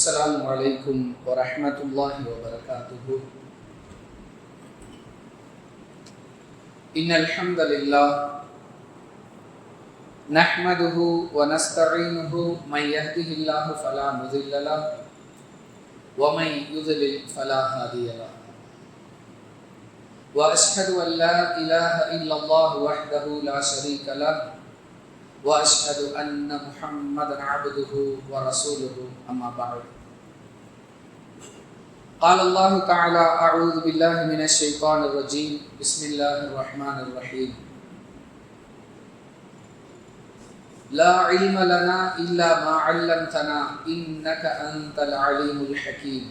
السلام عليكم ورحمة الله وبركاته إن الحمد لله نحمده ونستعينه من يهده الله فلا مضل له ومن يضلل فلا هادي له وأشهد أن لا إله إلا الله وحده لا شريك له وأشهد أن محمدا عبده ورسوله أما بعد. قال الله تعالى أعوذ بالله من الشيطان الرجيم. بسم الله الرحمن الرحيم. لا علم لنا إلا ما علمتنا إنك أنت العليم الحكيم.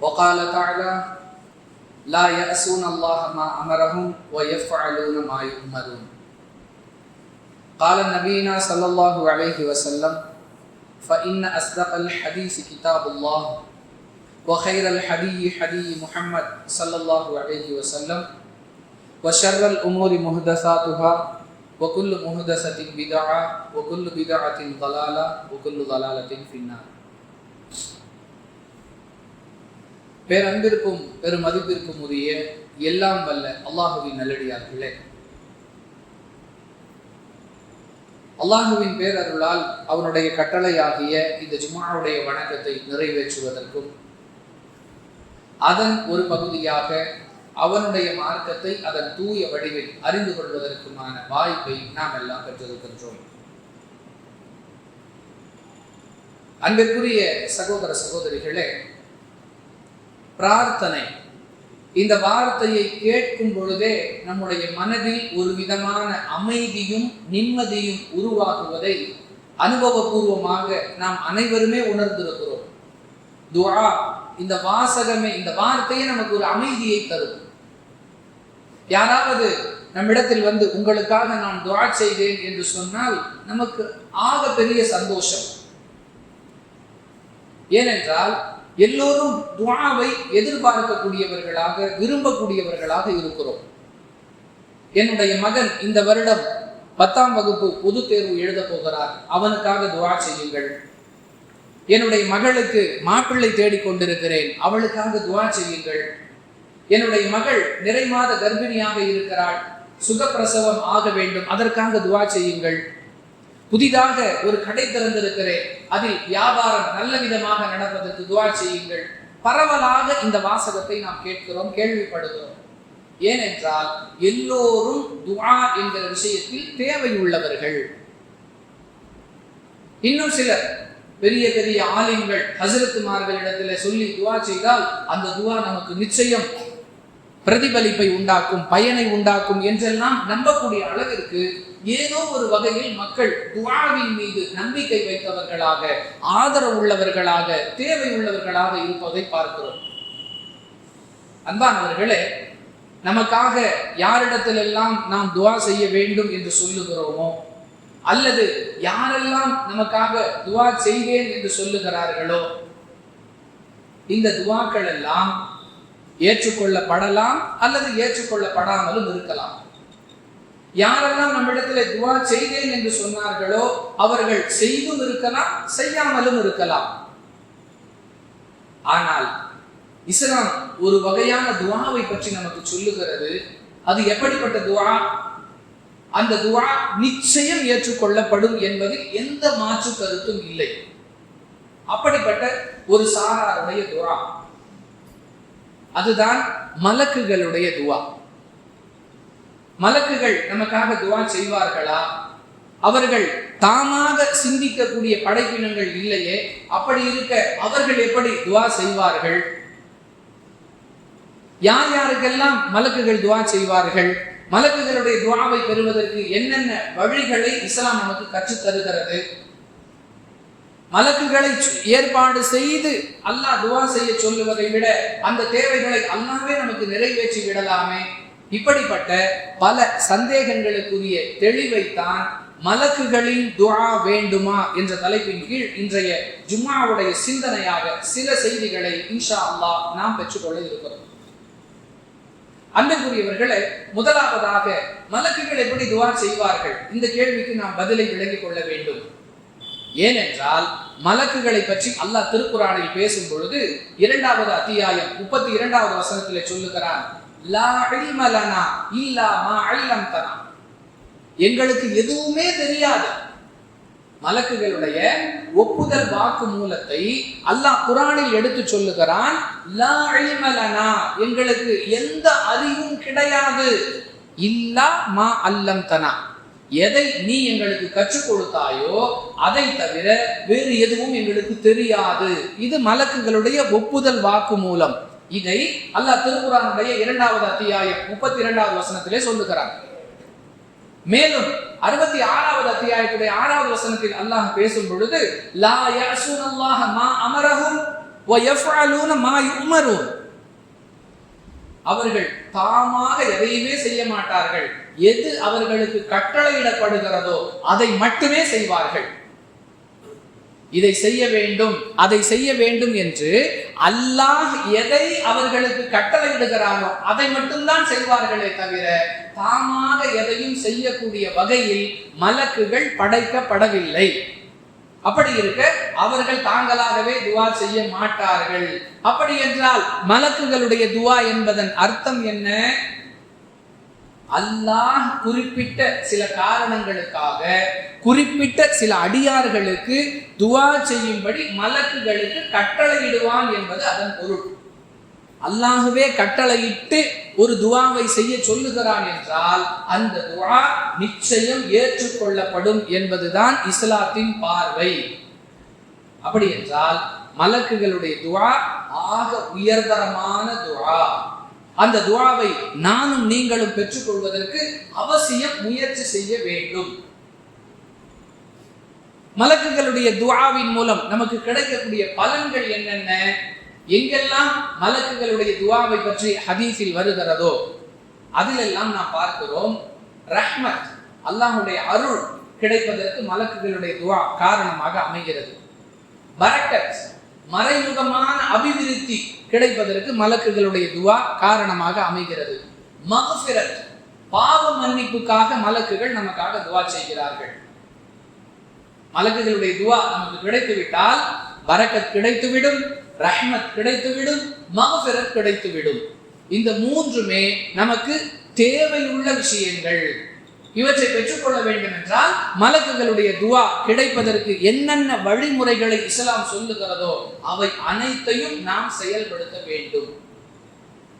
وقال تعالى لا يأسون الله ما أمرهم ويفعلون ما يؤمرون. قال نبينا صلى الله عليه وسلم فإن أصدق الحديث كتاب الله وخير الحدي حدي محمد صلى الله عليه وسلم وشر الأمور محدثاتها وكل محدثة بدعة وكل بدعة ضلالة وكل ضلالة في النار பேரன்பிற்கும் பெருமதிப்பிற்கும் உரிய எல்லாம் வல்ல அல்லாஹுவின் நல்லடியார்களே அல்லாஹுவின் பேரருளால் அவனுடைய கட்டளையாகிய இந்த ஜுமாவுடைய வணக்கத்தை நிறைவேற்றுவதற்கும் அதன் ஒரு பகுதியாக அவனுடைய மார்க்கத்தை அதன் தூய வடிவில் அறிந்து கொள்வதற்குமான வாய்ப்பை நாம் எல்லாம் பெற்றிருக்கின்றோம். அன்பிற்குரிய சகோதர சகோதரிகளே பிரார்த்தனை இந்த வார்த்தையை கேட்கும் பொழுதே நம்முடைய மனதில் ஒரு விதமான அமைதியும் நிம்மதியும் உருவாகுவதை அனுபவபூர்வமாக நாம் அனைவருமே உணர்ந்திருக்கிறோம். துவா இந்த வாசகமே இந்த வார்த்தையே நமக்கு ஒரு அமைதியை தரும். யாராவது நம்மிடத்தில் வந்து உங்களுக்காக நான் துவா செய்தேன் என்று சொன்னால் நமக்கு ஆக பெரிய சந்தோஷம். ஏனென்றால் எல்லோரும் துவாவை எதிர்பார்க்கக்கூடியவர்களாக விரும்பக்கூடியவர்களாக இருக்கிறோம். என்னுடைய மகன் இந்த வருடம் பத்தாம் வகுப்பு பொது தேர்வு எழுத போகிறார். அவனுக்காக துவா செய்யுங்கள். என்னுடைய மகளுக்கு மாப்பிள்ளை தேடிக் கொண்டிருக்கிறேன். அவளுக்காக துவா செய்யுங்கள். என்னுடைய மகள் நிறை மாத கர்ப்பிணியாக இருக்கிறாள். சுகப்பிரசவம் ஆக வேண்டும். அதற்காக துவா செய்யுங்கள். புதிதாக ஒரு கடை திறந்திருக்கிறேன். அதில் வியாபாரம் நல்ல விதமாக நடப்பதற்கு துவா செய்யுங்கள். பரவலாக இந்த வாசகத்தை நாம் கேட்கிறோம் கேள்விப்படுகிறோம். ஏனென்றால் எல்லோரும் துவா என்கிற விஷயத்தில் தேவை உள்ளவர்கள் இன்னும் சிலர் பெரிய பெரிய ஆலிம்கள் ஹசரத்துமார்களிடத்தில் சொல்லி துவா செய்தால் அந்த துவா நமக்கு நிச்சயம் பிரதிபலிப்பை உண்டாக்கும் பயனை உண்டாக்கும் என்றெல்லாம் நம்பக்கூடிய அளவிற்கு ஏதோ ஒரு வகையில் மக்கள் துவாவின் மீது நம்பிக்கை வைத்தவர்களாக ஆதரவு உள்ளவர்களாக தேவை உள்ளவர்களாக இருப்பதை பார்க்கிறோம். அன்பானவர்களே நமக்காக யாரிடத்திலெல்லாம் நாம் துவா செய்ய வேண்டும் என்று சொல்லுகிறோமோ அல்லது யாரெல்லாம் நமக்காக துவா செய்வேன் என்று சொல்லுகிறார்களோ இந்த துவாக்கள் எல்லாம் ஏற்றுக்கொள்ளப்படலாம் அல்லது ஏற்றுக்கொள்ளப்படாமலும் இருக்கலாம். யாரெல்லாம் நம்மிடத்துல துவா செய்தேன் என்று சொன்னார்களோ அவர்கள் செய்தும் இருக்கலாம் செய்யாமலும் இருக்கலாம். ஆனால் இஸ்லாம் ஒரு வகையான துவாவை பற்றி நமக்கு சொல்லுகிறது. அது எப்படிப்பட்ட துவா? அந்த துவா நிச்சயம் ஏற்றுக்கொள்ளப்படும் என்பதில் எந்த மாற்று கருத்தும் இல்லை. அப்படிப்பட்ட ஒரு சாராருடைய துவா. அதுதான் மலக்குகளுடைய துவா. மலக்குகள் நமக்காக துவா செய்வார்களா? அவர்கள் தாமாக சிந்திக்கக்கூடிய படைப்பினங்கள் இல்லையே அப்படி இருக்க அவர்கள் எப்படி துவா செய்வார்கள்? யார் யாருக்கெல்லாம் மலக்குகள் துவா செய்வார்கள்? மலக்குகளுடைய துவாவை பெறுவதற்கு என்னென்ன வழிகளை இஸ்லாம் நமக்கு கற்றுத் தருகிறது? மலக்குகளை ஏற்பாடு செய்து அல்லாஹ் துவா செய்ய சொல்லுவதை விட அந்த தேவைகளை அல்லாவே நமக்கு நிறைவேற்றி விடலாமே? இப்படிப்பட்ட பல சந்தேகங்களுக்குரிய தெளிவைத்தான் மலக்குகளின் துவா வேண்டுமா என்ற தலைப்பின் கீழ் இன்றைய ஜும்மாவுடைய சிந்தனையாக சில செய்திகளை இன்ஷா அல்லாஹ் நாம் பெற்றுக்கொள்ள இருக்கிறோம். அன்புக்குரியவர்களே முதலாவதாக மலக்குகள் எப்படி துவா செய்வார்கள்? இந்த கேள்விக்கு நாம் பதிலை விளங்கிக் கொள்ள வேண்டும். ஏனென்றால் மலக்குகளை பற்றி அல்லாஹ் திருக்குறானில் பேசும் பொழுது இரண்டாவது அத்தியாயம் முப்பத்தி இரண்டாவது வசனத்தில் சொல்லுகிறான் லா இல்ம இல்லா மா அல்லம்தனா எங்களுக்கு எதுவுமே தெரியாது. மலக்குகளுடைய ஒப்புதல் வாக்கு மூலத்தை அல்லாஹ் குரானில் எடுத்து சொல்லுகிறான் லா எங்களுக்கு எந்த அறிவும் கிடையாது. இல்லா மா அல்லம்தனா. எதை நீ எங்களுக்கு கற்றுக் கொடுத்தாயோ அதை தவிர வேறு எதுவும் எங்களுக்கு தெரியாது. இது மலக்குகளுடைய ஒப்புதல் வாக்கு மூலம். இதை அல்லாஹ் திருக்குறானுடைய இரண்டாவது அத்தியாயம் முப்பத்தி இரண்டாவது வசனத்திலே சொல்லுகிறான். மேலும் அறுபத்தி ஆறாவது அத்தியாயத்துடைய ஆறாவது வசனத்தில் அல்லாஹ் பேசும் பொழுது லா யஸூனல்லாஹ மா அமரஹும் வ யஃபஅலூன மா யுமரூன் அவர்கள் தாமாக எதையுமே செய்ய மாட்டார்கள். எது அவர்களுக்கு கட்டளையிடப்படுகிறதோ அதை மட்டுமே செய்வார்கள். இதை செய்ய வேண்டும் அதை செய்ய வேண்டும் என்று அல்லாஹ் எதை அவர்களுக்கு கட்டளையிடுகிறானோ அதை மட்டும்தான் செய்வார்களே தவிர தாமாக எதையும் செய்யக்கூடிய வகையில் மலக்குகள் படைக்கப்படவில்லை. அப்படி இருக்க அவர்கள் தாங்களாகவே துவா செய்ய மாட்டார்கள். அப்படி என்றால் மலக்குகளுடைய துவா என்பதன் அர்த்தம் என்ன? அல்லாஹ் குறிப்பிட்ட சில காரணங்களுக்காக குறிப்பிட்ட சில அடியார்களுக்கு துவா செய்யும்படி மலக்குகளுக்கு கட்டளையிடுவான் என்பது அதன் பொருள். அல்லாகவே கட்டளையிட்டு ஒரு துவாவை செய்ய சொல்லுகிறான் என்றால் அந்த துவா நிச்சயம் ஏற்றுக்கொள்ளப்படும் என்பதுதான் இஸ்லாத்தின் பார்வை. அப்படி என்றால் மலக்குகளுடைய துவா ஆக உயர்தரமான துவா. அந்த துவாவை நானும் நீங்களும் பெற்றுக்கொள்வதற்கு அவசியம் முயற்சி செய்ய வேண்டும். மலக்குகளுடைய துவாவின் மூலம் நமக்கு கிடைக்கக்கூடிய பலன்கள் என்னென்ன? எங்கெல்லாம் மலக்குகளுடைய துவாவை பற்றி ஹதீஸில் வருகிறதோ அதிலெல்லாம் நாம் பார்க்கிறோம். ரஹ்மத் அல்லாஹுடைய அருள் கிடைப்பதற்கு மலக்குகளுடைய துவா காரணமாக அமைகிறது. பரக்கத் மறைமுகமான அபிவிருத்தி கிடைப்பதற்கு மலக்குகளுடைய துவா காரணமாக அமைகிறது. மகசிரத் பாவ மன்னிப்புக்காக மலக்குகள் நமக்காக துவா செய்கிறார்கள். மலக்குகளுடைய துவா நமக்கு கிடைத்து விட்டால் பரக்கத் கிடைத்துவிடும் ரஹ்மத் கிடைத்துவிடும் மகசிரத் கிடைத்துவிடும். இந்த மூன்றுமே நமக்கு தேவையுள்ள விஷயங்கள். இவற்றை பெற்றுக்கொள்ள வேண்டும் என்றால் மலக்குகளுடைய துவா கிடைப்பதற்கு என்னென்ன வழிமுறைகளை இஸ்லாம் சொல்லுகிறதோ அவை அனைத்தையும் நாம் செயல்படுத்த வேண்டும்.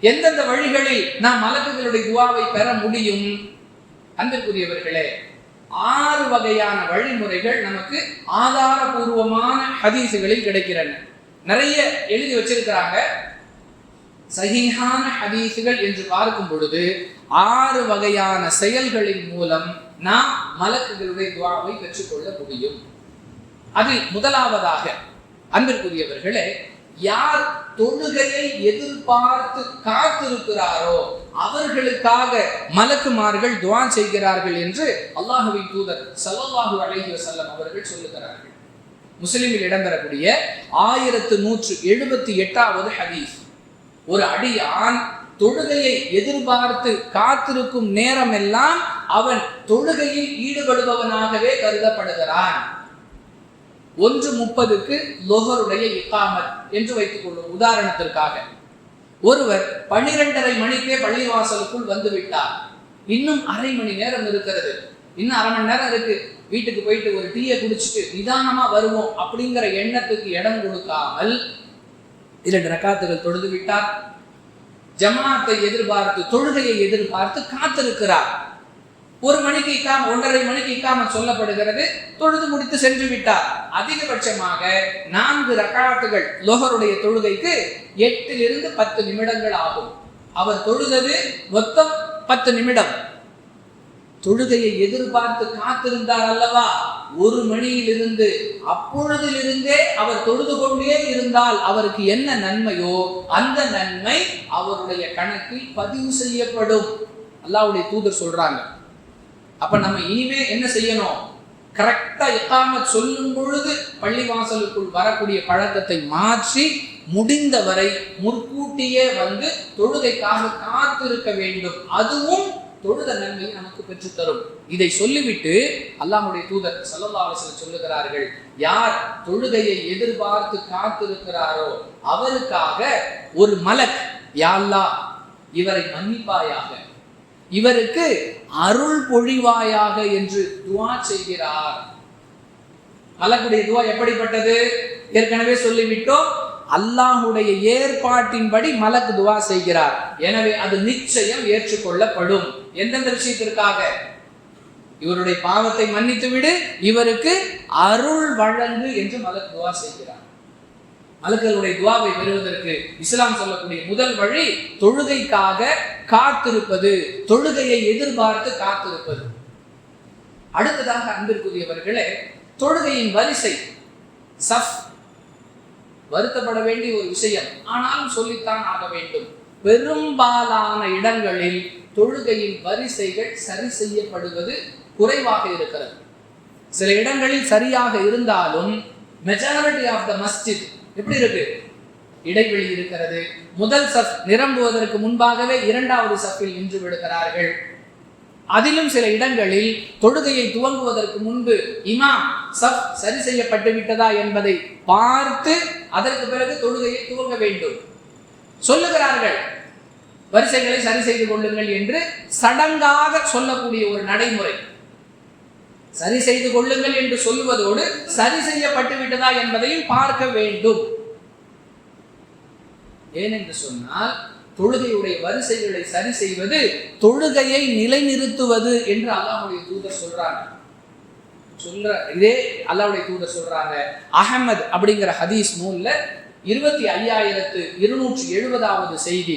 எந்தெந்த வழிகளில் நாம் மலக்குகளுடைய துவாவை பெற முடியும்? அன்பிற்குரியவர்களே ஆறு வகையான வழிமுறைகள் நமக்கு ஆதாரபூர்வமான ஹதீசுகளில் கிடைக்கிறன நிறைய எழுதி வச்சிருக்கிறாங்க. சகிஹான ஹதீசுகள் என்று பார்க்கும் பொழுது ஆறு வகையான செயல்களின் மூலம் நாம் மலக்குகளுடைய துவாவை பெற்றுக்கொள்ள முடியும். அதில் முதலாவதாக அன்பிற்குரியவர்களே யார் தொழுகையை எதிர்பார்த்து காத்திருக்கிறாரோ அவர்களுக்காக மலக்குமார்கள் துவா செய்கிறார்கள் என்று அல்லாஹுவின் தூதர் சல்லல்லாஹு அழகிய செல்லம் அவர்கள் சொல்லுகிறார்கள். முஸ்லிமில் இடம்பெறக்கூடிய ஆயிரத்து நூற்று எழுபத்தி எட்டாவது ஹதீஸ். ஒரு அடியான் தொழுகையை எதிர்பார்த்து காத்திருக்கும் நேரம் எல்லாம் அவன் தொழுகையில் ஈடுபடுபவனாகவே கருதப்படுகிறான். ஒன்று முப்பதுக்கு லொஹருடைய இக்காமத் என்று வைத்துக் கொள்ளும் உதாரணத்திற்காக. ஒருவர் பன்னிரெண்டரை மணிக்கே பள்ளிவாசலுக்குள் வந்து விட்டார் இன்னும் அரை மணி நேரம் இருக்கிறது. இன்னும் அரை மணி நேரம் இருக்கு. வீட்டுக்கு போயிட்டு ஒரு டீயை குடிச்சிட்டு நிதானமா வருவோம் அப்படிங்கிற எண்ணத்துக்கு இடம் கொடுக்காமல் இரண்டு ரக்காத்துகள் தொழுது விட்டார். ஜமாத்தை எதிர்பார்த்து தொழுகையை எதிர்பார்த்து காத்திருக்கிறார். ஒரு மணிக்கு இக்காம ஒன்றரை மணிக்கு இக்காம சொல்லப்படுகிறது. தொழுது முடித்து சென்று விட்டார். அதிகபட்சமாக நான்கு ரக்காத்துகள் லோகருடைய தொழுகைக்கு எட்டிலிருந்து பத்து நிமிடங்கள் ஆகும். அவர் தொழுதது மொத்தம் பத்து நிமிடம். தொழுகையை எதிர்பார்த்து காத்திருந்தார் அல்லவா? ஒரு மணியிலிருந்து அப்பொழுதிலிருந்தே அவர் தொழுது கொண்டே இருந்தால் அவருக்கு என்ன நன்மையோ அந்த நன்மை அவருடைய கணக்கில் பதிவு செய்யப்படும். அல்லாவுடைய தூதர் சொல்றாங்க. அப்ப நம்ம இனிமே என்ன செய்யணும்? கரெக்டா இக்காமத் சொல்லும் பொழுது பள்ளிவாசலுக்குள் வரக்கூடிய பழக்கத்தை மாற்றி முடிந்தவரை முற்கூட்டியே வந்து தொழுகைக்காக காத்திருக்க வேண்டும். அதுவும் தொழுத நன்மையை நமக்கு பெற்றுத்தரும். இதை சொல்லிவிட்டு அல்லாஹுடைய தூதர் ஸல்லல்லாஹு சொல்லுகிறார்கள் யார் தொழுகையை எதிர்பார்த்து காத்திருக்கிறாரோ அவருக்காக ஒரு மலக் யாழ்லா இவரை மன்னிப்பாயாக. இவருக்கு அருள் பொழிவாயாக என்று துவா செய்கிறார். மலக்குடைய துவா எப்படிப்பட்டது? ஏற்கனவே சொல்லிவிட்டோம் அல்லாஹுடைய ஏற்பாட்டின்படி மலக்கு துவா செய்கிறார். எனவே அது நிச்சயம் ஏற்றுக்கொள்ளப்படும். எந்தெந்த விஷயத்திற்காக? இவருடைய பாவத்தை மன்னித்து விடு இவருக்கு அருள் வழங்கு என்று மலக் துவா செய்கிறார். மலக்களுடைய துவாவை பெறுவதற்கு இஸ்லாம் சொல்லக்கூடிய முதல் வழி தொழுகைக்காக காத்திருப்பது தொழுகையை எதிர்பார்த்து காத்திருப்பது. அடுத்ததாக அன்பிற்குரியவர்களே தொழுகையின் வரிசை சஃப். வருத்தப்பட வேண்டிய ஒரு விஷயம் ஆனாலும் சொல்லித்தான் ஆக வேண்டும். பெரும்பாலான இடங்களில் தொழுகையின் வரிசைகள் சரி செய்யப்படுவது குறைவாக இருக்கிறது. சில இடங்களில் சரியாக இருந்தாலும் மெஜாரிட்டி ஆஃப் த மஸ்ஜித் எப்படி இருக்கு? இடைவெளி இருக்கிறது. முதல் சஃப் நிரம்புவதற்கு முன்பாகவே இரண்டாவது சஃப்பில் நின்று விடுகிறார்கள். அதிலும் சில இடங்களில் தொழுகையை துவங்குவதற்கு முன்பு இமாம் சஃப் சரி செய்யப்பட்டு விட்டதா என்பதை பார்த்து அதற்கு பிறகு தொழுகையை துவங்க வேண்டும். சொல்லுகிறார்கள். வரிசைகளை சரி செய்து கொள்ளுங்கள் என்று சடங்காக சொல்லக்கூடிய ஒரு நடைமுறை. சரி செய்து கொள்ளுங்கள் என்று சொல்லுவதோடு சரி செய்யப்பட்டு விட்டதா என்பதையும் பார்க்க வேண்டும். ஏனென்று சொன்னால் தொழுகையுடைய வரிசைகளை சரி செய்வது தொழுகையை நிலைநிறுத்துவது என்று அல்லாஹுடைய தூதர் சொல்றாங்க. சொல்ற இதே அல்லாவுடைய தூதர் சொல்றாங்க. அகமது அப்படிங்கிற ஹதீஸ் நூல்ல இருபத்தி ஐயாயிரத்து இருநூற்றி எழுபதாவது செய்தி.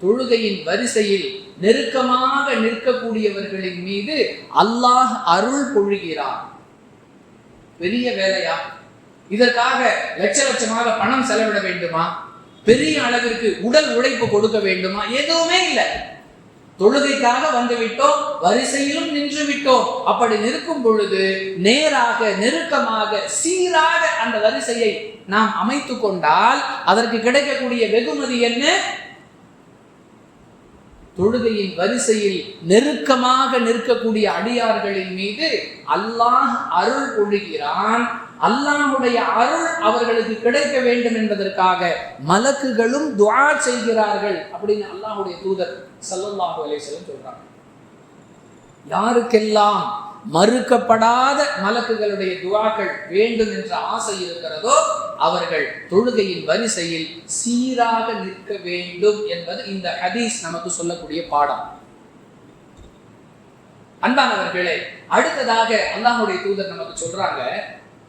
தொழுகையின் வரிசையில் நெருக்கமாக நிற்கக்கூடியவர்களின் மீது அல்லாஹ் அருள் பொழுகிறார் பெரிய வேலையா? இதற்காக லட்ச லட்சமாக பணம் செலவிட வேண்டுமா? பெரிய அளவிற்கு உடல் உழைப்பு கொடுக்க வேண்டுமா? எதுவுமே இல்லை. தொழுகைக்காக வந்து விட்டோம் வரிசையிலும் நின்று விட்டோம் அப்படி நிற்கும் பொழுது நேராக நெருக்கமாக சீராக அந்த வரிசையை நாம் அமைத்து கொண்டால் அதற்கு கிடைக்கக்கூடிய வெகுமதி என்ன? தொழுகையின் வரிசையில் நெருக்கமாக நிற்கக்கூடிய அடியார்களின் மீது அல்லாஹ் அருள் பொழிகிறான் அல்லாஹுடைய அருள் அவர்களுக்கு கிடைக்க வேண்டும் என்பதற்காக மலக்குகளும் துவா செய்கிறார்கள் அப்படின்னு அல்லாஹுடைய தூதர் ஸல்லல்லாஹு அலேசலம் சொல்றாங்க. யாருக்கெல்லாம் மறுக்கப்படாத மலக்குகளுடைய துவாக்கள் வேண்டும் என்ற ஆசை இருக்கிறதோ அவர்கள் தொழுகையின் வரிசையில் சீராக நிற்க வேண்டும் என்பது இந்த ஹதீஸ் நமக்கு சொல்லக்கூடிய பாடம். அன்பானவர்களே அடுத்ததாக அல்லாஹுடைய தூதர் நமக்கு சொல்றாங்க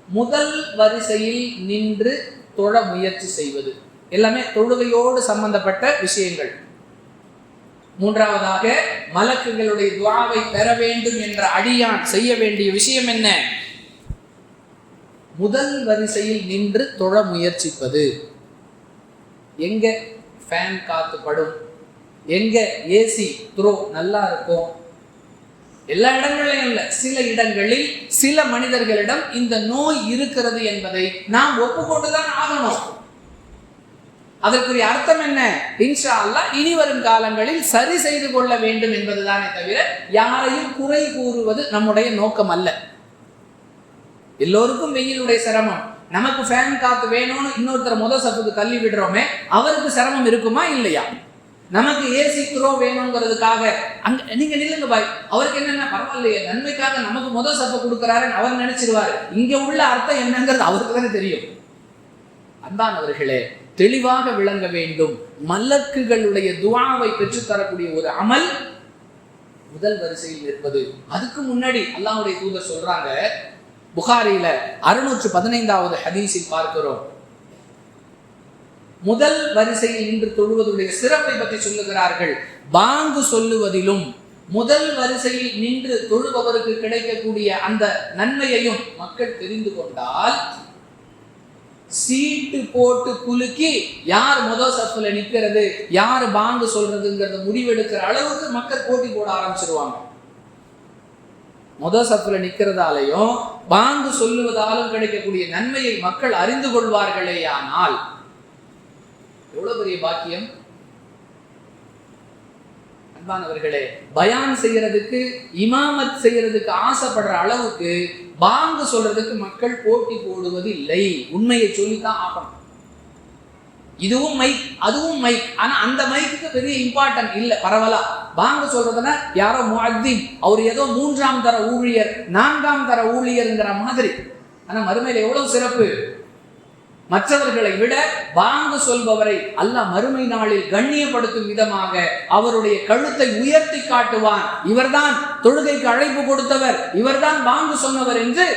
முதல் வரிசையில் நின்று தொழ முயற்சி செய்வது. எல்லாமே தொழுகையோடு சம்பந்தப்பட்ட விஷயங்கள். மூன்றாவதாக மலக்குகளுடைய துவாவை பெற வேண்டும் என்ற அடியான் செய்ய வேண்டிய விஷயம் என்ன? முதல் வரிசையில் நின்று தொழ முயற்சிப்பது. எங்க ஃபேன் காத்து படும்? எங்க ஏசி த்ரோ நல்லா இருக்கும்? எல்லா இடங்களிலும் இல்லை. சில இடங்களில் சில மனிதர்களிடம் இந்த நோய் இருக்கிறது என்பதை நாம் ஒப்புக்கொண்டுதான் ஆகணும். அதற்குரிய அர்த்தம் என்ன? இன்ஷா அல்லா இனி வரும் காலங்களில் சரி செய்து கொள்ள வேண்டும் என்பதுதானே தவிர யாரையும் குறை கூறுவது நம்முடைய நோக்கம் அல்ல. எல்லோருக்கும் வெயிலுடைய சிரமம். நமக்கு ஃபேன் காத்து வேணும்னு இன்னொருத்தர் முத சப்புக்கு தள்ளி விடுறோமே அவருக்கு சிரமம் இருக்குமா இல்லையா? நமக்கு ஏசி த்ரோ வேணுங்கிறதுக்காக. அங்க நீங்க நில்லுங்க பாய். அவருக்கு என்னென்ன பரவாயில்லையே நன்மைக்காக நமக்கு முதல் சப்பை கொடுக்குறாருன்னு அவர் நினைச்சிருவாரு. இங்க உள்ள அர்த்தம் என்னங்கிறது அவருக்கு தானே தெரியும். அன்பானவர்களே தெளிவாக விளங்க வேண்டும். மல்லக்குகளுடைய துவாவை பெற்றுத்தரக்கூடிய ஒரு அமல் முதல் வரிசையில் இருப்பது. அதுக்கு முன்னாடி அல்லாஹ்வுடைய தூதர் சொல்றாங்க புகாரியில அறுநூற்று பதினைந்தாவது ஹதீஸில் பார்க்கிறோம். முதல் வரிசையில் நின்று தொழுவதுடைய சிறப்பை பற்றி சொல்லுகிறார்கள். பாங்கு சொல்லுவதிலும் முதல் வரிசையில் நின்று தொழுபவருக்கு கிடைக்கக்கூடிய அந்த நன்மையையும் மக்கள் தெரிந்து கொண்டால் சீட்டு போட்டு குலுக்கி யார் முதல் சஃப்ல நிக்கிறது யார் பாங்கு சொல்றதுங்கிறத முடிவெடுக்கிற அளவுக்கு மக்கள் போட்டி போட ஆரம்பிச்சிருவாங்க. முதல் சஃப்ல நிக்கிறதாலையும் பாங்கு சொல்லுவதாலும் கிடைக்கக்கூடிய நன்மையை மக்கள் அறிந்து கொள்வார்களேயானால் எவ்வளவு பெரிய பாக்கியம்? அன்பானவர்களே பயான் செய்யறதுக்கு இமாமத் செய்யறதுக்கு ஆசைப்படுற அளவுக்கு பாங்கு சொல்றதுக்கு மக்கள் போட்டி போடுவது இல்லை உண்மையை சொல்லித்தான் ஆகணும். இதுவும் மைக் அதுவும் மைக் ஆனா அந்த மைக்கு பெரிய இம்பார்ட்டன்ட் இல்ல பரவலா பாங்கு சொல்றதுன்னா யாரோ முஅத்தின் அவர் ஏதோ மூன்றாம் தர ஊழியர் நான்காம் தர ஊழியர்ங்கிற மாதிரி. ஆனா மறுமையில எவ்வளவு சிறப்பு? மற்றவர்களை விட வாங்கு சொல்பவரை அல்லாஹ் மறுமை நாளில் கண்ணியப்படுத்தும் விதமாக அவருடைய கழுத்தை உயர்த்தி காட்டுவான். இவர்தான் தொழுகைக்கு அழைப்பு கொடுத்தவர். இவர்தான் வாங்கு சொன்னவர் என்று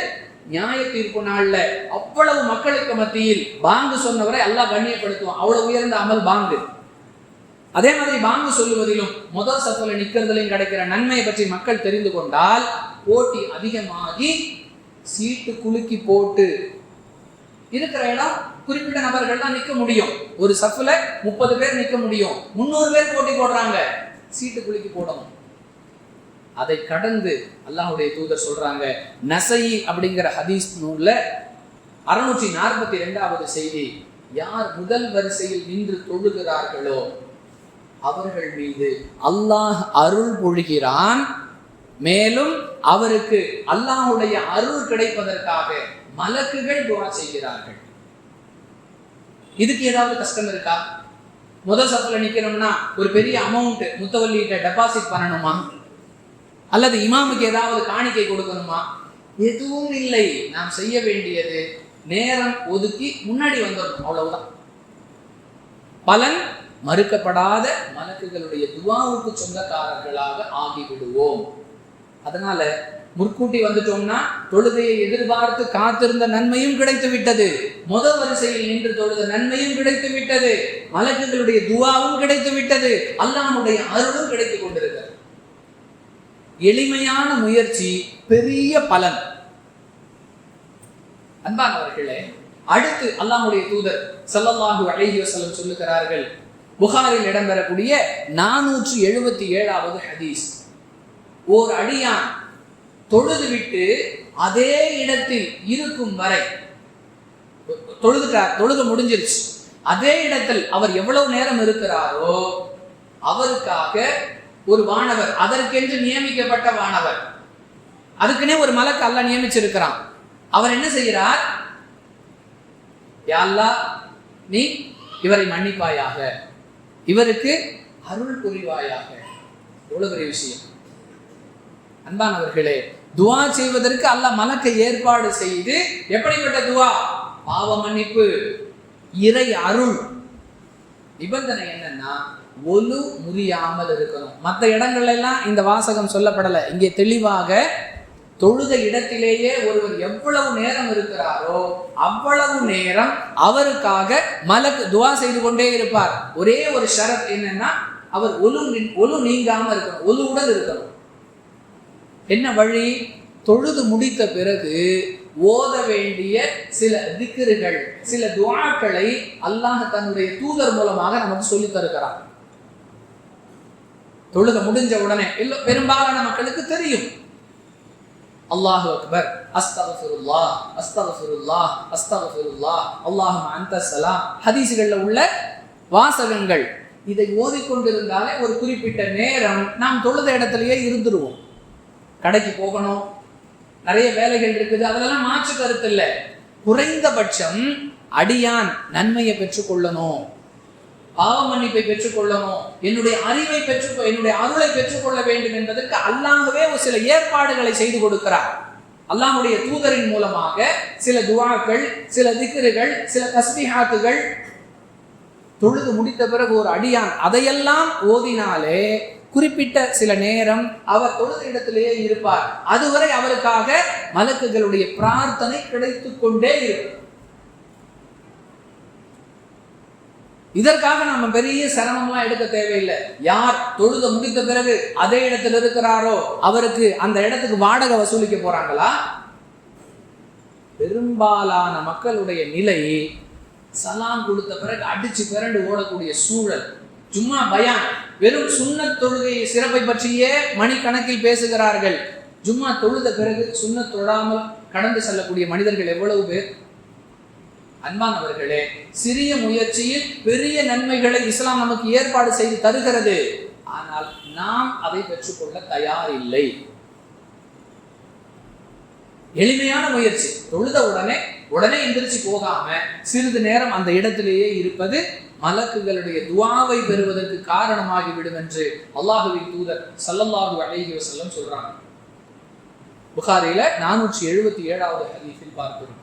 நியாய தீர்ப்பு நாள்ல அவ்வளவு மக்களுக்கு மத்தியில் பாங்கு சொன்னவரை அல்லாஹ் கண்ணியப்படுத்துவான். அவ்வளவு உயர்ந்த அமல் பாங்கு அதே மாதிரி பாங்கு சொல்லுவதிலும் முதல் சத்துல நிக்கிறதுலையும் கிடைக்கிற நன்மையை பற்றி மக்கள் தெரிந்து கொண்டால் போட்டி அதிகமாகி சீட்டு குலுக்கி போட்டு இருக்கிற இடம் குறிப்பிட்ட நபர்கள் தான் நிக்க முடியும். ஒரு சஃபில் முப்பது பேர் நிக்க முடியும். முந்நூறு பேர் போட்டி போடுறாங்க. சீட்டு குலுக்கி போடணும் அதை கடந்து அல்லாஹ்வுடைய தூதர் சொல்றாங்க நசை அப்படிங்கிற ஹதீஸ் நூல்ல அறுநூற்றி நாற்பத்தி ரெண்டாவது செய்தி யார் முதல் வரிசையில் நின்று தொழுகிறார்களோ அவர்கள் மீது அல்லாஹ் அருள் பொழிகிறான். மேலும் அவருக்கு அல்லாஹுடைய அருள் கிடைப்பதற்காக மலக்குகள் துவா செய்கிறார்கள். இதுக்கு ஏதாவது கஷ்டம் இருக்கா? முதல் சத்துல நிக்கணும்னா ஒரு பெரிய அமௌண்ட் முத்தவல்லிகிட்ட டெபாசிட் பண்ணணுமா? அல்லது இமாமுக்கு ஏதாவது காணிக்கை கொடுக்கணுமா? எதுவும் இல்லை. நாம் செய்ய வேண்டியது நேரம் ஒதுக்கி முன்னாடி வந்துடணும். அவ்வளவுதான். பலன் மறுக்கப்படாத மலக்குகளுடைய துவாவுக்கு சொந்தக்காரர்களாக ஆகிவிடுவோம். அதனால முற்கூட்டி வந்துட்டோம்னா தொழுகையை எதிர்பார்த்து காத்திருந்த நன்மையும் கிடைத்து விட்டது. முதல் வரிசையில் நின்று தொழுத நன்மையும் கிடைத்து விட்டது. மலக்குகளுடைய துவாவும் கிடைத்து விட்டது. அல்லாமுடைய அருளும் கிடைத்துக் கொண்டிருக்கிறது. எளிமையான முயற்சி பெரிய பலன். அன்பானவர்களே அடுத்து அல்லாமுடைய தூதர் ஸல்லல்லாஹு அலைஹி செல்லம் சொல்லுகிறார்கள். புகாரில் இடம்பெறக்கூடிய நானூற்று எழுபத்தி ஏழாவது ஹதீஸ். ஓர் அடியான் தொழுது விட்டு அதே இடத்தில் இருக்கும் வரை தொழுதுட்டார் தொழுது முடிஞ்சிருச்சு. அதே இடத்தில் அவர் எவ்வளவு நேரம் இருக்கிறாரோ அவருக்காக ஒரு வானவர் அதற்கென்று நியமிக்கப்பட்ட வானவர் அதுக்குன்னே ஒரு மலக்கு அல்ல நியமிச்சிருக்கிறான். அவர் என்ன செய்கிறார்? யாழ்லா நீ இவரை மன்னிப்பாயாக. இவருக்கு அருள் புரிவாயாக. எவ்வளவு பெரிய விஷயம். அன்பானவர்களே துவா செய்வதற்கு அல்லாஹ் மலக்கை ஏற்பாடு செய்து எப்படிப்பட்ட துவா? பாவ மன்னிப்பு இறை அருள். நிபந்தனை என்னன்னா ஒலு முறியாமல் இருக்கணும். மற்ற இடங்கள்ல எல்லாம் இந்த வாசகம் சொல்லப்படலை. இங்கே தெளிவாக தொழுத இடத்திலேயே ஒருவர் எவ்வளவு நேரம் இருக்கிறாரோ அவ்வளவு நேரம் அவருக்காக மலக்கு துவா செய்து கொண்டே இருப்பார். ஒரே ஒரு ஷரத் என்னன்னா அவர் ஒலு ஒலு நீங்காம இருக்கணும். ஒலுவுடன் இருக்கணும். என்ன வழி? தொழுது முடித்த பிறகு ஓத வேண்டிய சில திக்கிறுகள் சில துவாக்களை அல்லாஹ் தன்னுடைய தூதர் மூலமாக நமக்கு சொல்லித் தருகிறார் தொழுக முடிஞ்ச உடனே இல்ல பெரும்பாலான மக்களுக்கு தெரியும். அல்லாஹு அக்பர் அஸ்தகஃபிருல்லா அஸ்தகஃபிருல்லா அஸ்தகஃபிருல்லா அல்லாஹு அந்த சலாம். ஹதீசுகளில் உள்ள வாசகங்கள் இதை ஓதிக்கொண்டிருந்தாலே ஒரு குறிப்பிட்ட நேரம் நாம் தொழுத இடத்துலயே இருந்துருவோம். கடைக்கு போகணும். நிறைய வேலைகள் இருக்குது. அதெல்லாம் மாற்று கருத்து இல்லை. குறைந்தபட்சம் அடியான் நன்மையை பெற்றுக்கொள்ளணும். பாவ மன்னிப்பை பெற்றுக்கொள்ளணும். என்னுடைய அறிவை பெற்று என்னுடைய அருளை பெற்றுக்கொள்ள வேண்டும் என்பதற்கு அல்லாங்கவே ஒரு சில ஏற்பாடுகளை செய்து கொடுக்கிறார். அல்லாஹுடைய தூதரின் மூலமாக சில துவாக்கள் சில திக்ருகள் சில தஸ்மிஹாத்துகள் தொழுது முடித்த பிறகு ஒரு அடியான் அதையெல்லாம் ஓதினாலே குறிப்பிட்ட சில நேரம் அவர் தொழுது இடத்திலேயே இருப்பார். அதுவரை அவருக்காக மலக்குகளுடைய பிரார்த்தனை கிடைத்துக் கொண்டே இருக்கும். இதற்காக நம்ம பெரிய சிரமம்லாம் எடுக்க தேவையில்லை. யார் தொழுத முடித்த பிறகு அதே இடத்துல இருக்கிறாரோ அவருக்கு அந்த இடத்துக்கு வாடகை வசூலிக்க போறாங்களா? பெரும்பாலான மக்களுடைய நிலை சலாம் கொடுத்த பிறகு அடிச்சு பிறண்டு ஓடக்கூடிய சூழல். சும்மா பயான். வெறும் சுண்ணத் தொழுகை சிறப்பை பற்றியே மணிக்கணக்கில் பேசுகிறார்கள். ஜும்மா தொழுத பிறகு சுண்ணத் தொழாமல் கடந்து செல்லக்கூடிய மனிதர்கள் எவ்வளவு பேர்? அன்பானவர்களே சிறிய முயற்சியில் பெரிய நன்மைகளை இஸ்லாம் நமக்கு ஏற்பாடு செய்து தருகிறது. ஆனால் நாம் அதை பெற்றுக்கொள்ள தயார் இல்லை எளிமையான முயற்சி. தொழுத உடனே உடனே எந்திரிச்சு போகாம சிறிது நேரம் அந்த இடத்திலேயே இருப்பது மலக்குகளுடைய துவாவை பெறுவதற்கு காரணமாகிவிடும் என்று அல்லாஹுவின் தூதர் சல்லல்லாஹு அலைஹி செல்லம் சொல்றாங்க. புகாரில நானூற்றி எழுபத்தி ஏழாவது ஹதீஸில் பார்க்கிறோம்.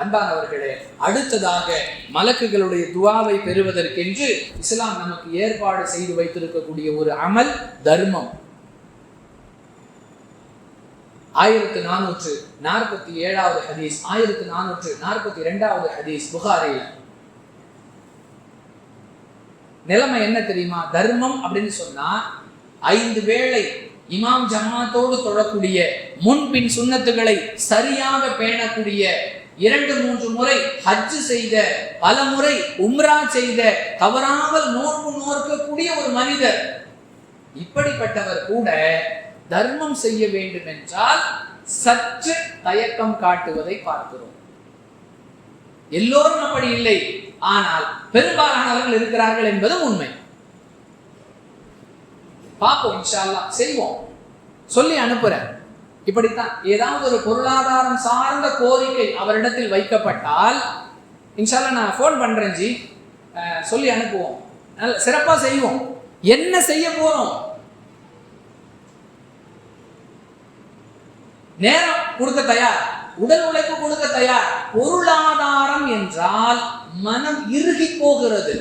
அன்பானவர்களே அடுத்ததாக மலக்குகளுடைய துவாவை பெறுவதற்கென்று இஸ்லாம் நமக்கு ஏற்பாடு செய்து வைத்திருக்கக்கூடிய ஒரு அமல் தர்மம். ஆயிரத்து நானூற்று நாற்பத்தி ஏழாவது ஹதீஸ் ஆயிரத்து நானூற்று நாற்பத்தி ரெண்டாவது ஹதீஸ் புகாரில் நிலைமை என்ன தெரியுமா? தர்மம் அப்படின்னு சொன்னா ஐந்து வேளை இமாம் ஜமாத்தோடு தொழக்கூடிய முன்பின் சுண்ணத்துகளை சரியாக பேணக்கூடிய இரண்டு மூன்று முறை ஹஜ் செய்த பல முறை உம்ரா செய்த தவறாமல் நோன்பு நோக்கக்கூடிய ஒரு மனிதர். இப்படிப்பட்டவர் கூட தர்மம் செய்ய வேண்டும் என்றால் சற்று தயக்கம் காட்டுவதை பார்க்கிறோம். எல்லோரும் அப்படி இல்லை. ஆனால் பெரும்பாலானவர்கள் இருக்கிறார்கள் என்பது உண்மை. பார்ப்போம் இன்ஷா அல்லாஹ் செய்வோம். சொல்லி அனுப்புறேன். இப்படித்தான். ஏதாவது ஒரு பொருளாதாரம் சார்ந்த கோரிக்கை அவரிடத்தில் வைக்கப்பட்டால் இன்ஷால்லா நான் ஃபோன் பண்றேன் ஜி. அஹ், சொல்லி அனுப்புவோம். நல்ல சிறப்பா செய்வோம். என்ன செய்ய போறோம்? நேரம் கொடுக்க தயார். உடல் உழைப்பு கொடுக்க தயார். பொருளாதாரம் என்றால் மனம் இறுகி போகிறது.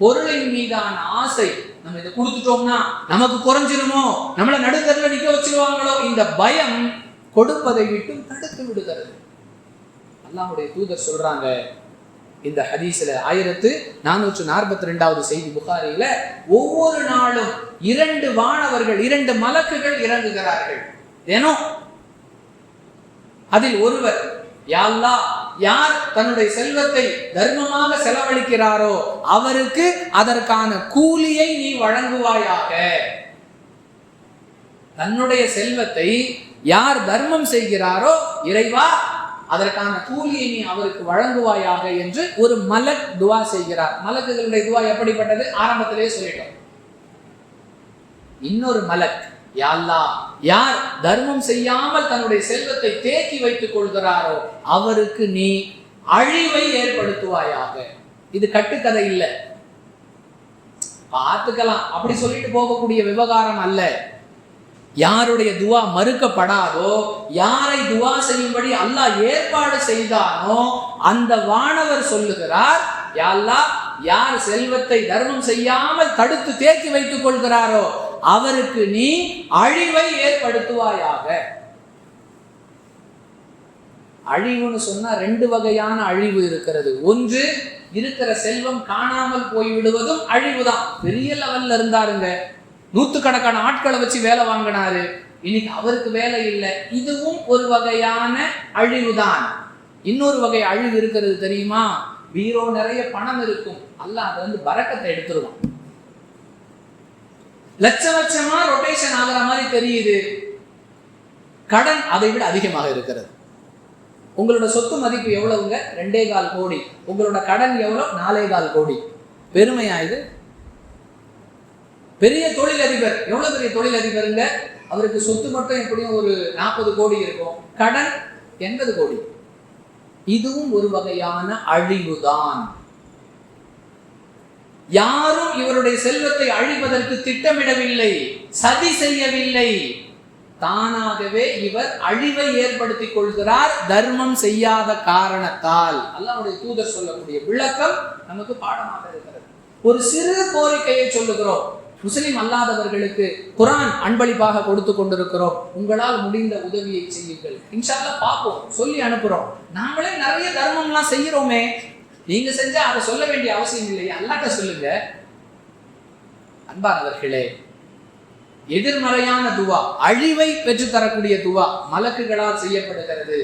பொருளின் மீதான ஆசை நம்ம இதை கொடுத்துட்டோம்னா நமக்கு குறைஞ்சிருமோ? நம்மள நடுத்தரில் நிக்க வச்சிருவாங்களோ? இந்த பயம் கொடுப்பதை விட்டு தடுத்து விடுகிறது. அல்லாஹ்வுடைய தூதர் சொல்றாங்க இந்த ஹதீஸ்ல ஆயிரத்து நானூற்று நாற்பத்தி ரெண்டாவது செய்தி புகாரியில ஒவ்வொரு நாளும் இரண்டு வானவர்கள் இரண்டு மலக்குகள் இறங்குகிறார்கள். தினம் அதில் ஒருவர் யாழ்லா யார் தன்னுடைய செல்வத்தை தர்மமாக செலவழிக்கிறாரோ அவருக்கு அதற்கான கூலியை நீ வழங்குவாயாக. தன்னுடைய செல்வத்தை யார் தர்மம் செய்கிறாரோ இறைவா அதற்கான கூலியை நீ அவருக்கு வழங்குவாயாக என்று ஒரு மலக் துவா செய்கிறார். மலக்குகளுடைய துவா எப்படிப்பட்டது? ஆரம்பத்திலேயே சொல்லிட்டோம். இன்னொரு மலக். அல்லாஹ் யார் தர்மம் செய்யாமல் தன்னுடைய செல்வத்தை தேக்கி வைத்துக் கொள்கிறாரோ அவருக்கு நீ அழிவை ஏற்படுத்துவாயாக. இது கட்டுக்கதை இல்லை. பார்த்துக்கலாம். அப்படி சொல்லிட்டு போகக்கூடிய விவகாரம் அல்ல. யாருடைய துவா மறுக்கப்படாதோ யாரை துவா செய்யும்படி அல்லாஹ் ஏற்பாடு செய்தானோ அந்த வானவர் சொல்லுகிறார் யா யார் செல்வத்தை தர்மம் செய்யாமல் தடுத்து தேக்கி வைத்துக் கொள்கிறாரோ அவருக்கு நீ அழிவை ஏற்படுத்துவாயாக. அழிவுன்னு சொன்னா ரெண்டு வகையான அழிவு இருக்கிறது. ஒன்று இருக்கிற செல்வம் காணாமல் போய் விடுவதும் அழிவுதான். பெரிய லெவல்ல இருந்தாருங்க. நூத்துக்கணக்கான ஆட்களை வச்சு வேலை வாங்கினாரு. இன்னைக்கு அவருக்கு வேலை இல்லை. இதுவும் ஒரு வகையான அழிவுதான். இன்னொரு வகை அழிவு இருக்கிறது தெரியுமா? பீரோ நிறைய பணம் இருக்கும். அல்ல அதை வந்து பறக்கத்தை எடுத்துருவான். லட்ச லட்சமா ரொட்டேஷன் ஆகுற மாதிரி தெரியுது. கடன் அதை விட அதிகமாக இருக்கிறது. உங்களோட சொத்து மதிப்பு எவ்வளவுங்க? ரெண்டே கால் கோடி. உங்களோட கடன் எவ்வளவு நாலே கால் கோடி. பெருமையா இது? பெரிய தொழிலதிபர். எவ்வளவு பெரிய தொழிலதிபருங்க? அவருக்கு சொத்து மட்டும் எப்படியும் ஒரு நாற்பது கோடி இருக்கும். கடன் எண்பது கோடி. இதுவும் ஒரு வகையான அழிவுதான். யாரும் இவருடைய செல்வத்தை அழிவதற்கு திட்டமிடவில்லை சதி செய்யவில்லை. தானாகவே இவர் அழிவை ஏற்படுத்திக் கொள்கிறார் தர்மம் செய்யாத காரணத்தால். அல்லாவுடைய தூதர் சொல்லக்கூடிய விளக்கம் நமக்கு பாடமாக இருக்கிறது. ஒரு சிறு கோரிக்கையை சொல்லுகிறோம். முஸ்லிம் அல்லாதவர்களுக்கு குரான் அன்பளிப்பாக கொடுத்து கொண்டிருக்கிறோம். உங்களால் முடிந்த உதவியை செய்யுங்கள். இன்ஷால்லா பார்ப்போம். சொல்லி அனுப்புறோம். நாங்களே நிறைய தர்மம்லாம் செய்கிறோமே நீங்க செஞ்சா அதை சொல்ல வேண்டிய அவசியம் இல்லையா அல்லாட்ட சொல்லுங்க. அன்பானவர்களே எதிர்மறையான துவா அழிவை பெற்று தரக்கூடிய துவா மலக்குகளால் செய்யப்படுகிறது.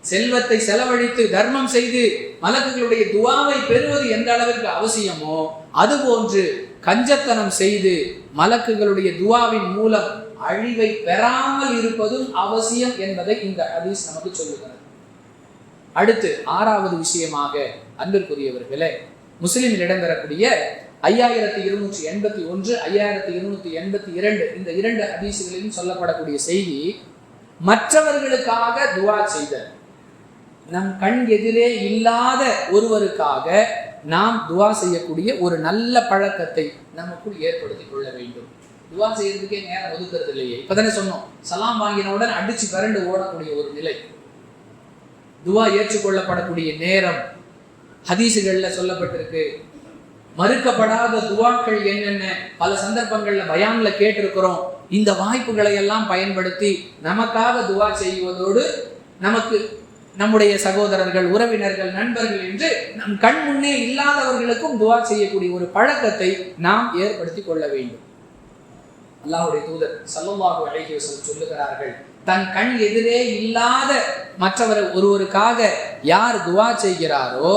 செல்வத்தை செலவழித்து தர்மம் செய்து மலக்குகளுடைய துவாவை பெறுவது எந்த அளவிற்கு அவசியமோ அதுபோன்று கஞ்சத்தனம் செய்து மலக்குகளுடைய துவாவின் மூலம் அழிவை பெறாமல் இருப்பதும் அவசியம் என்பதை இந்த ஹதீஸ் நமக்கு சொல்லுகிறது. அடுத்து ஆறாவது விஷயமாக அன்பிற்குரியவர்களே முஸ்லிமில் இடம்பெறக்கூடிய ஐயாயிரத்தி இருநூற்றி எண்பத்தி ஒன்று ஐயாயிரத்தி இருநூற்றி எண்பத்தி இரண்டு இந்த இரண்டு ஹதீசுகளிலும் சொல்லப்படக்கூடிய செய்தி மற்றவர்களுக்காக துவா செய்தல் நம் கண் எதிரே இல்லாத ஒருவருக்காக நாம் துவா செய்யக்கூடிய ஒரு நல்ல பழக்கத்தை நமக்குள் ஏற்படுத்தி கொள்ள வேண்டும். துவா செய்யறதுக்கே நேரம் ஒதுக்கிறது இல்லையே. இப்பதானே சொன்னோம் சலாம் வாங்கினவுடன் அடிச்சு கரண்டு ஓடக்கூடிய ஒரு நிலை. துவா ஏற்றுக்கொள்ளப்படக்கூடிய நேரம் ஹதீசுகள்ல சொல்லப்பட்டிருக்கு. மறுக்கப்படாத துவாக்கள் என்னென்ன? பல சந்தர்ப்பங்கள்ல பயான்ல கேட்டிருக்கிறோம். இந்த வாய்ப்புகளை எல்லாம் பயன்படுத்தி நமக்காக துவா செய்வதோடு நமக்கு நம்முடைய சகோதரர்கள் உறவினர்கள் நண்பர்கள் என்று நம் கண் முன்னே இல்லாதவர்களுக்கும் துவா செய்யக்கூடிய ஒரு பழக்கத்தை நாம் ஏற்படுத்தி கொள்ள வேண்டும். அல்லாஹுடைய தூதர் சல்லல்லாஹு அலைஹி சொல்லுகிறார்கள் தன் கண் எதிரே இல்லாத மற்றவர் ஒருவருக்காக யார் துவா செய்கிறாரோ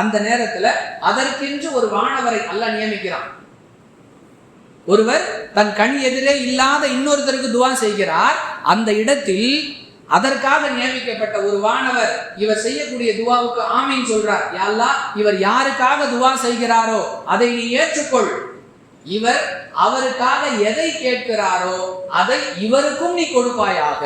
அந்த நேரத்துல அதற்கென்று ஒரு வானவரை அல்ல நியமிக்கிறான். ஒருவர் தன் கண் எதிரே இல்லாத இன்னொருத்தருக்கு துவா செய்கிறார் அந்த இடத்தில் அதற்காக நியமிக்கப்பட்ட ஒரு வானவர் இவர் செய்யக்கூடிய துவாவுக்கு ஆமீன் சொல்றார். யாழ்லா இவர் யாருக்காக துவா செய்கிறாரோ அதை நீ ஏற்றுக்கொள். இவர் அவருக்காக எதை கேட்கிறாரோ அதை இவருக்கும் நீ கொடுப்பாயாக.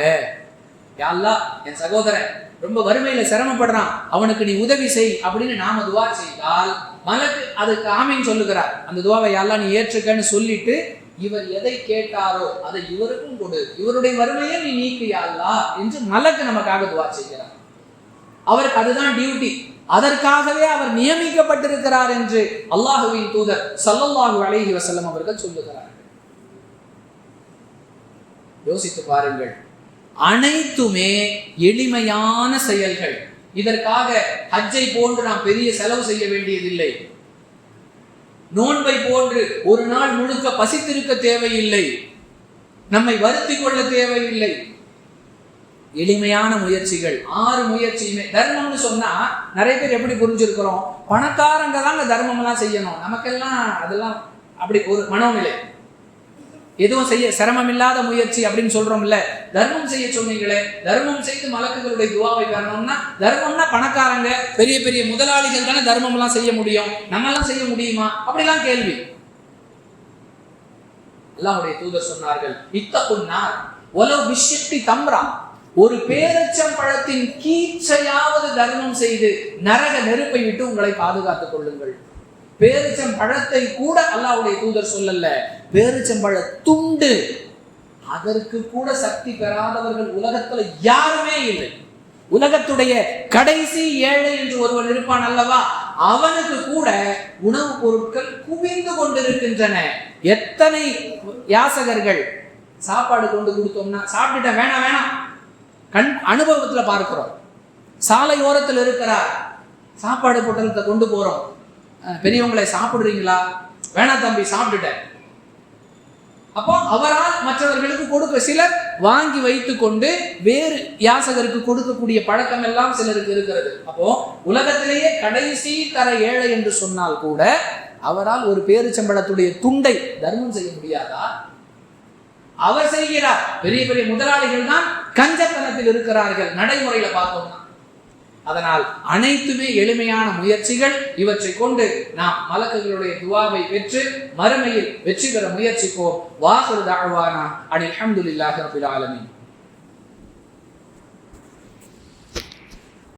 யாழ்லா என் சகோதரன் ரொம்ப வறுமையில சிரமப்படுறான். அவனுக்கு நீ உதவி செய் அப்படின்னு நாம துவா செய்தால் மலக்கு அதுக்கு ஆமீன் சொல்லுகிறார். அந்த துவாவை யாழ்லா நீ ஏற்றுக்கன்னு சொல்லிட்டு இவர் எதை கேட்டாரோ அதை இவருக்கும் கொடு. இவருடைய வறுமையை நீ நீக்கியாளா என்று மலக்கு நமக்காக துவா செய்கிறார். அவருக்கு அதுதான் டியூட்டி அதற்காகவே அவர் நியமிக்கப்பட்டிருக்கிறார் என்று அல்லாஹுவின் தூதர் சல்லல்லாஹு அலைஹி வசல்லம் அவர்கள் சொல்லுகிறார்கள் யோசித்து பாருங்கள். அனைத்துமே எளிமையான செயல்கள். இதற்காக ஹஜ்ஜை போன்று நாம் பெரிய செலவு செய்ய வேண்டியதில்லை. நோன்பை போன்று ஒரு நாள் முழுக்க பசித்திருக்க தேவையில்லை. நம்மை வருத்தி கொள்ள தேவையில்லை. எளிமையான முயற்சிகள் ஆறு முயற்சியுமே. தர்மம்னு சொன்னா நிறைய பேர் எப்படி புரிஞ்சிருக்கிறோம்? பணக்காரங்க தாங்க தர்மம் எல்லாம் செய்யணும். நமக்கெல்லாம் அதெல்லாம் அப்படி ஒரு மனோநிலை. எதுவும் செய்ய சிரமமில்லாத முயற்சி அப்படின்னு சொல்றோம்ல. தர்மம் செய்ய சொன்னீங்களே தர்மம் செய்து மலக்குகளுடைய துவாவை பெறணும்னா தர்மம்னா பணக்காரங்க பெரிய பெரிய முதலாளிகள் தானே தர்மம் எல்லாம் செய்ய முடியும். நம்ம எல்லாம் செய்ய முடியுமா? அப்படிலாம் கேள்வி. அல்லாவுடைய தூதர் சொன்னார்கள் இத்தகுன்னார் ஒலவ் விஷயத்தி தம்ரா. ஒரு பேரச்சம் பழத்தின் கீச்சையாவது தர்மம் செய்து நரக நெருப்பை விட்டு உங்களை பாதுகாத்துக் கொள்ளுங்கள். பேரிச்சம் பழத்தை கூட அல்லாவுடைய தூதர் சொல்லல. பேரிச்சம்பழ துண்டு. அதற்கு கூட சக்தி பெறாதவர்கள் உலகத்துல யாருமே இல்லை. உலகத்துடைய கடைசி ஏழை என்று ஒருவன் இருப்பான் அல்லவா? அவனுக்கு கூட உணவுப் பொருட்கள் குவிந்து கொண்டிருக்கின்றன. எத்தனை யாசகர்கள் சாப்பாடு கொண்டு கொடுத்தோம்னா சாப்பிட்டுட்டேன் வேணாம் வேணாம். கண் அனுபவத்துல பார்க்கிறோம். சாலை ஓரத்தில் இருக்கிறார். சாப்பாடு பொட்டலத்தை கொண்டு போறோம். பெரியவங்களை சாப்பிடுறீங்களா? வேணாம் தம்பி சாப்பிட்டுட்டேன். அப்போ அவரால் மற்றவர்களுக்கு கொடுக்க சிலர் வாங்கி வைத்து கொண்டு வேறு யாசகருக்கு கொடுக்கக்கூடிய பழக்கம் எல்லாம் சிலருக்கு இருக்கிறது. அப்போ உலகத்திலேயே கடைசி தர ஏழை என்று சொன்னால் கூட அவரால் ஒரு பேருச்சம்பளத்துடைய துண்டை தர்மம் செய்ய முடியாதா? அவர் செய்கிறார். பெரிய பெரிய முதலாளிகள் தான் கஞ்சத்தனத்தில் இருக்கிறார்கள். நடைமுறையில பார்த்தோம்னா. அதனால் அனைத்துமே எளிமையான முயற்சிகள். இவற்றை கொண்டு நாம் மலக்குகளுடைய துவாவை பெற்று மறுமையில் வெற்றி பெற முயற்சிப்போம். வாசல் தாழ்வானா அனில் அஹமதுல்லாஹி ரபில் ஆலமின்.